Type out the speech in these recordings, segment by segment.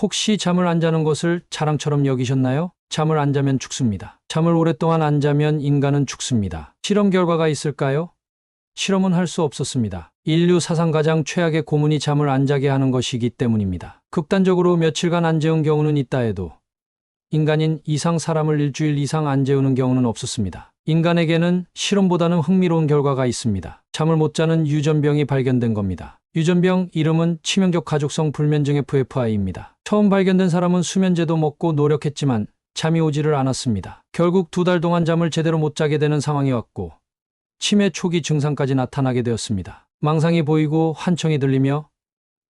혹시 잠을 안 자는 것을 자랑처럼 여기셨나요? 잠을 안 자면 죽습니다. 잠을 오랫동안 안 자면 인간은 죽습니다. 실험 결과가 있을까요? 실험은 할 수 없었습니다. 인류 사상 가장 최악의 고문이 잠을 안 자게 하는 것이기 때문입니다. 극단적으로 며칠간 안 재운 경우는 있다 해도 인간인 이상 사람을 일주일 이상 안 재우는 경우는 없었습니다. 인간에게는 실험보다는 흥미로운 결과가 있습니다. 잠을 못 자는 유전병이 발견된 겁니다. 유전병 이름은 치명적 가족성 불면증 FFI입니다. 처음 발견된 사람은 수면제도 먹고 노력했지만 잠이 오지를 않았습니다. 결국 두 달 동안 잠을 제대로 못 자게 되는 상황이 왔고 치매 초기 증상까지 나타나게 되었습니다. 망상이 보이고 환청이 들리며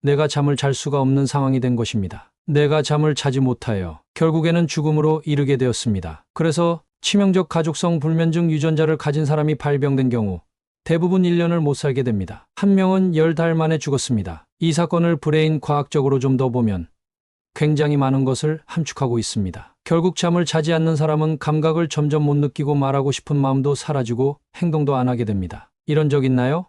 내가 잠을 잘 수가 없는 상황이 된 것입니다. 내가 잠을 자지 못하여 결국에는 죽음으로 이르게 되었습니다. 그래서 치명적 가족성 불면증 유전자를 가진 사람이 발병된 경우 대부분 1년을 못 살게 됩니다. 한 명은 10달 만에 죽었습니다. 이 사건을 브레인 과학적으로 좀 더 보면 굉장히 많은 것을 함축하고 있습니다. 결국 잠을 자지 않는 사람은 감각을 점점 못 느끼고 말하고 싶은 마음도 사라지고 행동도 안 하게 됩니다. 이런 적 있나요?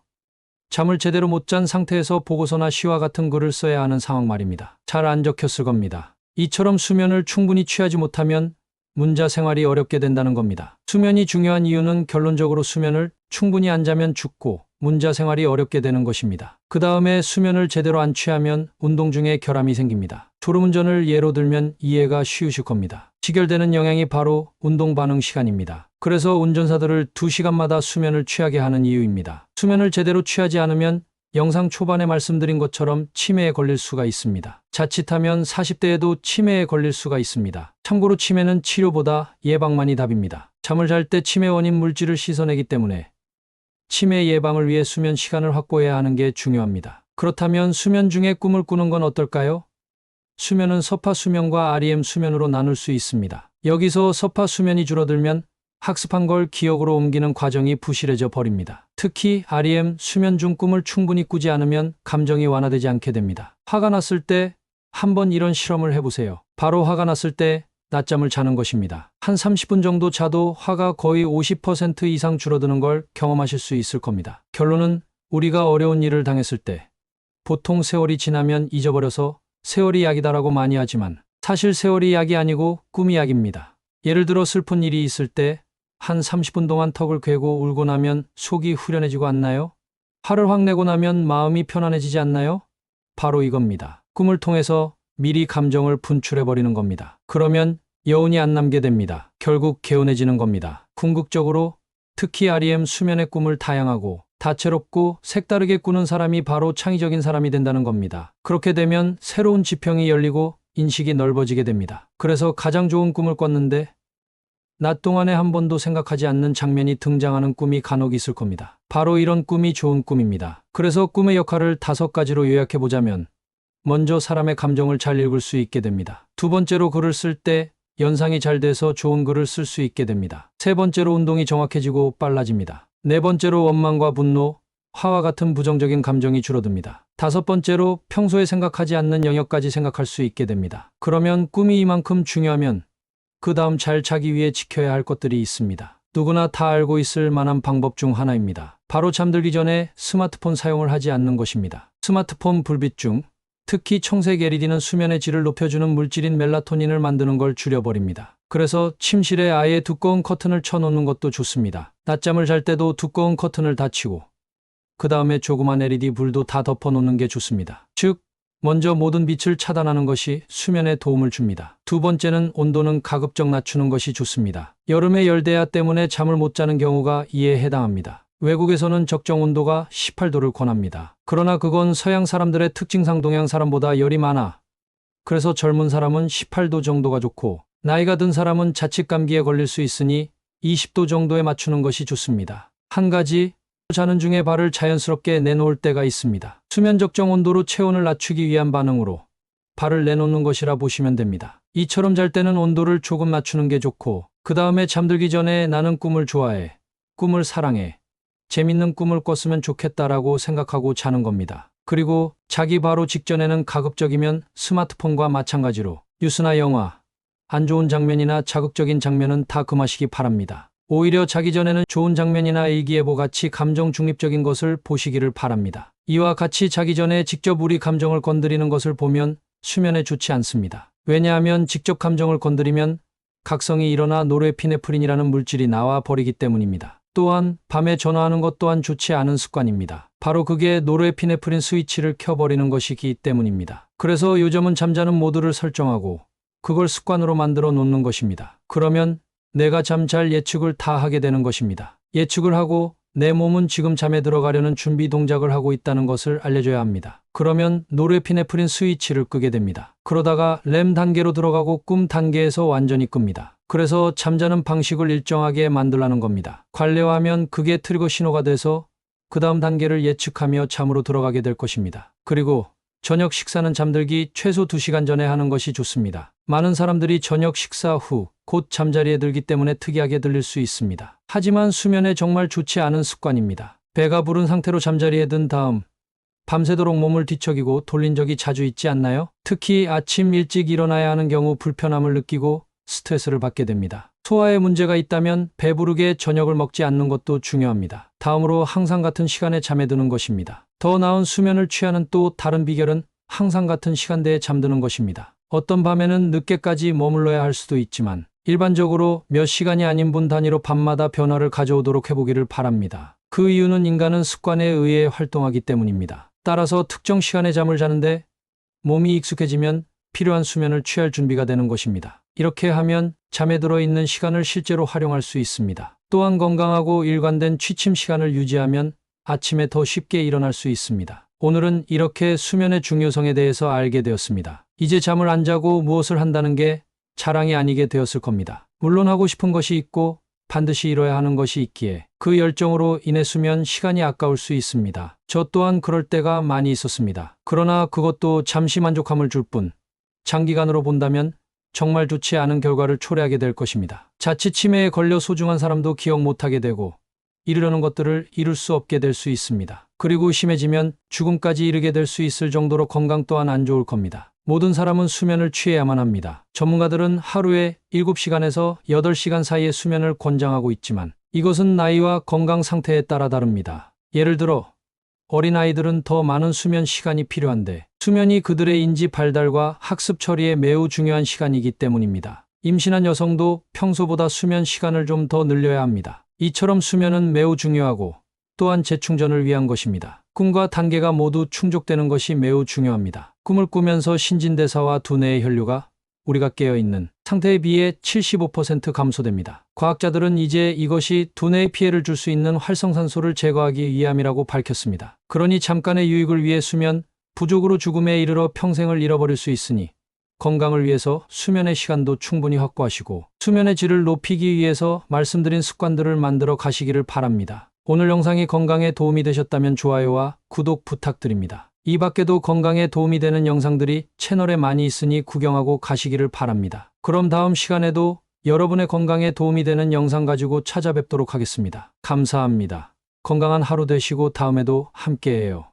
잠을 제대로 못 잔 상태에서 보고서나 시와 같은 글을 써야 하는 상황 말입니다. 잘 안 적혔을 겁니다. 이처럼 수면을 충분히 취하지 못하면 문자 생활이 어렵게 된다는 겁니다. 수면이 중요한 이유는 결론적으로 수면을 충분히 안 자면 죽고 문자 생활이 어렵게 되는 것입니다. 그 다음에 수면을 제대로 안 취하면 운동 중에 결함이 생깁니다. 졸음운전을 예로 들면 이해가 쉬우실 겁니다. 직결되는 영향이 바로 운동 반응 시간입니다. 그래서 운전사들을 2시간마다 수면을 취하게 하는 이유입니다. 수면을 제대로 취하지 않으면 영상 초반에 말씀드린 것처럼 치매에 걸릴 수가 있습니다. 자칫하면 40대에도 치매에 걸릴 수가 있습니다. 참고로 치매는 치료보다 예방만이 답입니다. 잠을 잘 때 치매 원인 물질을 씻어내기 때문에 치매 예방을 위해 수면 시간을 확보해야 하는 게 중요합니다. 그렇다면 수면 중에 꿈을 꾸는 건 어떨까요? 수면은 서파 수면과 REM 수면으로 나눌 수 있습니다. 여기서 서파 수면이 줄어들면 학습한 걸 기억으로 옮기는 과정이 부실해져 버립니다. 특히 REM 수면 중 꿈을 충분히 꾸지 않으면 감정이 완화되지 않게 됩니다. 화가 났을 때 한번 이런 실험을 해보세요. 바로 화가 났을 때 낮잠을 자는 것입니다. 한 30분 정도 자도 화가 거의 50% 이상 줄어드는 걸 경험하실 수 있을 겁니다. 결론은 우리가 어려운 일을 당했을 때 보통 세월이 지나면 잊어버려서 세월이 약이다라고 많이 하지만 사실 세월이 약이 아니고 꿈이 약입니다. 예를 들어 슬픈 일이 있을 때 한 30분 동안 턱을 괴고 울고 나면 속이 후련해지고 않나요? 화를 확 내고 나면 마음이 편안해지지 않나요? 바로 이겁니다. 꿈을 통해서 미리 감정을 분출해버리는 겁니다. 그러면 여운이 안 남게 됩니다. 결국 개운해지는 겁니다. 궁극적으로 특히 REM 수면의 꿈을 다양하고 다채롭고 색다르게 꾸는 사람이 바로 창의적인 사람이 된다는 겁니다. 그렇게 되면 새로운 지평이 열리고 인식이 넓어지게 됩니다. 그래서 가장 좋은 꿈을 꿨는데 낮 동안에 한 번도 생각하지 않는 장면이 등장하는 꿈이 간혹 있을 겁니다. 바로 이런 꿈이 좋은 꿈입니다. 그래서 꿈의 역할을 다섯 가지로 요약해 보자면 먼저 사람의 감정을 잘 읽을 수 있게 됩니다. 두 번째로 글을 쓸 때 연상이 잘 돼서 좋은 글을 쓸 수 있게 됩니다. 세 번째로 운동이 정확해지고 빨라집니다. 네 번째로 원망과 분노, 화와 같은 부정적인 감정이 줄어듭니다. 다섯 번째로 평소에 생각하지 않는 영역까지 생각할 수 있게 됩니다. 그러면 꿈이 이만큼 중요하면 그 다음 잘 자기 위해 지켜야 할 것들이 있습니다. 누구나 다 알고 있을 만한 방법 중 하나입니다. 바로 잠들기 전에 스마트폰 사용을 하지 않는 것입니다. 스마트폰 불빛 중 특히 청색 LED는 수면의 질을 높여주는 물질인 멜라토닌을 만드는 걸 줄여버립니다. 그래서 침실에 아예 두꺼운 커튼을 쳐놓는 것도 좋습니다. 낮잠을 잘 때도 두꺼운 커튼을 닫히고 그 다음에 조그만 LED 불도 다 덮어놓는 게 좋습니다. 즉, 먼저 모든 빛을 차단하는 것이 수면에 도움을 줍니다. 두 번째는 온도는 가급적 낮추는 것이 좋습니다. 여름에 열대야 때문에 잠을 못 자는 경우가 이에 해당합니다. 외국에서는 적정 온도가 18도를 권합니다. 그러나 그건 서양 사람들의 특징상 동양 사람보다 열이 많아. 그래서 젊은 사람은 18도 정도가 좋고 나이가 든 사람은 자칫 감기에 걸릴 수 있으니 20도 정도에 맞추는 것이 좋습니다. 한 가지 자는 중에 발을 자연스럽게 내놓을 때가 있습니다. 수면 적정 온도로 체온을 낮추기 위한 반응으로 발을 내놓는 것이라 보시면 됩니다. 이처럼 잘 때는 온도를 조금 낮추는 게 좋고 그 다음에 잠들기 전에 나는 꿈을 좋아해. 꿈을 사랑해. 재밌는 꿈을 꿨으면 좋겠다라고 생각하고 자는 겁니다. 그리고 자기 바로 직전에는 가급적이면 스마트폰과 마찬가지로 뉴스나 영화, 안 좋은 장면이나 자극적인 장면은 다 금하시기 바랍니다. 오히려 자기 전에는 좋은 장면이나 일기예보 같이 감정 중립적인 것을 보시기를 바랍니다. 이와 같이 자기 전에 직접 우리 감정을 건드리는 것을 보면 수면에 좋지 않습니다. 왜냐하면 직접 감정을 건드리면 각성이 일어나 노르에피네프린이라는 물질이 나와 버리기 때문입니다. 또한 밤에 전화하는 것 또한 좋지 않은 습관입니다. 바로 그게 노르에피네프린 스위치를 켜버리는 것이기 때문입니다. 그래서 요즘은 잠자는 모드를 설정하고 그걸 습관으로 만들어 놓는 것입니다. 그러면 내가 잠 잘 예측을 다 하게 되는 것입니다. 예측을 하고 내 몸은 지금 잠에 들어가려는 준비 동작을 하고 있다는 것을 알려줘야 합니다. 그러면 노르에피네프린 스위치를 끄게 됩니다. 그러다가 렘 단계로 들어가고 꿈 단계에서 완전히 끕니다. 그래서 잠자는 방식을 일정하게 만들라는 겁니다. 관례화하면 그게 트리거 신호가 돼서 그 다음 단계를 예측하며 잠으로 들어가게 될 것입니다. 그리고 저녁 식사는 잠들기 최소 2시간 전에 하는 것이 좋습니다. 많은 사람들이 저녁 식사 후 곧 잠자리에 들기 때문에 특이하게 들릴 수 있습니다. 하지만 수면에 정말 좋지 않은 습관입니다. 배가 부른 상태로 잠자리에 든 다음 밤새도록 몸을 뒤척이고 돌린 적이 자주 있지 않나요? 특히 아침 일찍 일어나야 하는 경우 불편함을 느끼고 스트레스를 받게 됩니다. 소화에 문제가 있다면 배부르게 저녁을 먹지 않는 것도 중요합니다. 다음으로 항상 같은 시간에 잠에 드는 것입니다. 더 나은 수면을 취하는 또 다른 비결은 항상 같은 시간대에 잠드는 것입니다. 어떤 밤에는 늦게까지 머물러야 할 수도 있지만 일반적으로 몇 시간이 아닌 분 단위로 밤마다 변화를 가져오도록 해보기를 바랍니다. 그 이유는 인간은 습관에 의해 활동하기 때문입니다. 따라서 특정 시간에 잠을 자는데 몸이 익숙해지면 필요한 수면을 취할 준비가 되는 것입니다. 이렇게 하면 잠에 들어 있는 시간을 실제로 활용할 수 있습니다. 또한 건강하고 일관된 취침 시간을 유지하면 아침에 더 쉽게 일어날 수 있습니다. 오늘은 이렇게 수면의 중요성에 대해서 알게 되었습니다. 이제 잠을 안 자고 무엇을 한다는 게 자랑이 아니게 되었을 겁니다. 물론 하고 싶은 것이 있고 반드시 이뤄야 하는 것이 있기에 그 열정으로 인해 수면 시간이 아까울 수 있습니다. 저 또한 그럴 때가 많이 있었습니다. 그러나 그것도 잠시 만족함을 줄 뿐 장기간으로 본다면 정말 좋지 않은 결과를 초래하게 될 것입니다. 자칫 치매에 걸려 소중한 사람도 기억 못하게 되고 이루려는 것들을 이룰 수 없게 될 수 있습니다. 그리고 심해지면 죽음까지 이르게 될 수 있을 정도로 건강 또한 안 좋을 겁니다. 모든 사람은 수면을 취해야만 합니다. 전문가들은 하루에 7시간에서 8시간 사이의 수면을 권장하고 있지만 이것은 나이와 건강 상태에 따라 다릅니다. 예를 들어 어린아이들은 더 많은 수면 시간이 필요한데 수면이 그들의 인지 발달과 학습 처리에 매우 중요한 시간이기 때문입니다. 임신한 여성도 평소보다 수면 시간을 좀 더 늘려야 합니다. 이처럼 수면은 매우 중요하고 또한 재충전을 위한 것입니다. 꿈과 단계가 모두 충족되는 것이 매우 중요합니다. 꿈을 꾸면서 신진대사와 두뇌의 혈류가 우리가 깨어있는 상태에 비해 75% 감소됩니다. 과학자들은 이제 이것이 두뇌에 피해를 줄 수 있는 활성산소를 제거하기 위함이라고 밝혔습니다. 그러니 잠깐의 유익을 위해 수면, 부족으로 죽음에 이르러 평생을 잃어버릴 수 있으니 건강을 위해서 수면의 시간도 충분히 확보하시고 수면의 질을 높이기 위해서 말씀드린 습관들을 만들어 가시기를 바랍니다. 오늘 영상이 건강에 도움이 되셨다면 좋아요와 구독 부탁드립니다. 이 밖에도 건강에 도움이 되는 영상들이 채널에 많이 있으니 구경하고 가시기를 바랍니다. 그럼 다음 시간에도 여러분의 건강에 도움이 되는 영상 가지고 찾아뵙도록 하겠습니다. 감사합니다. 건강한 하루 되시고 다음에도 함께해요.